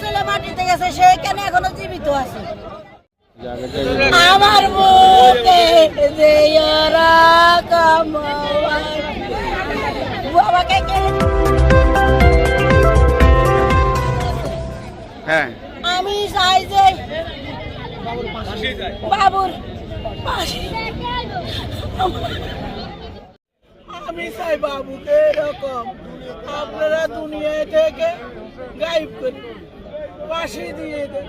ছেলে মাটিতে গেছে সে এখনও জীবিত আছে। আমার বুকে যে হ্যাঁ। আমি চাই যে বাবুর পাশে। আমি চাই বাবুকে এরকম আপনারা দুনিয়া থেকে গাইব করে পাশে দিয়ে দেন।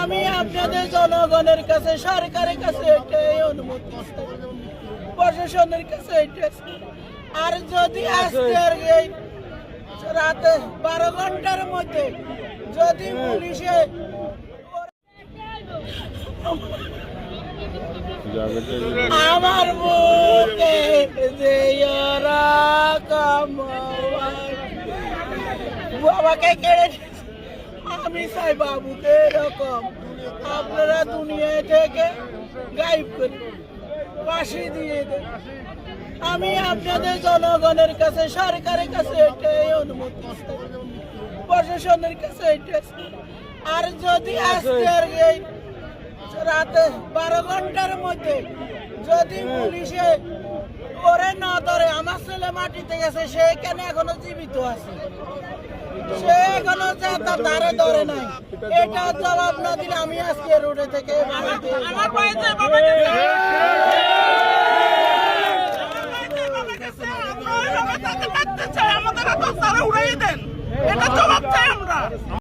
আমি আপনাদের জনগণের কাছে, সরকারের কাছে এটাই অনুমতি প্রশাসনের কাছে এটা আর যদি আজকের এই রাতে বারো ঘণ্টার মধ্যে যদি পুলিশে আমার বুকে যে বাবাকে কেড়ে। আমি চাই বাবুকে এরকম আপনারা দুনিয়া থেকে গাইব করে পাশে দিয়ে দেন। আমি আপনাদের জনগণের কাছে, সরকারের কাছে এটাই অনুমতি প্রশাসনের কাছে এটা আর যদি আজকের এই রাতে বারো ঘণ্টার মধ্যে যদি পুলিশে ওরে না ধরে আমার ছেলে মাটিতে গেছে, সে কেন এখনও জীবিত আছে? সে এখনও তার ধারে ধরে নাই। এটা জবাব না দিলে আমি আজকে রোডে থেকে আমাদের উড়াই দেন। এটা জবাব চাই আমরা।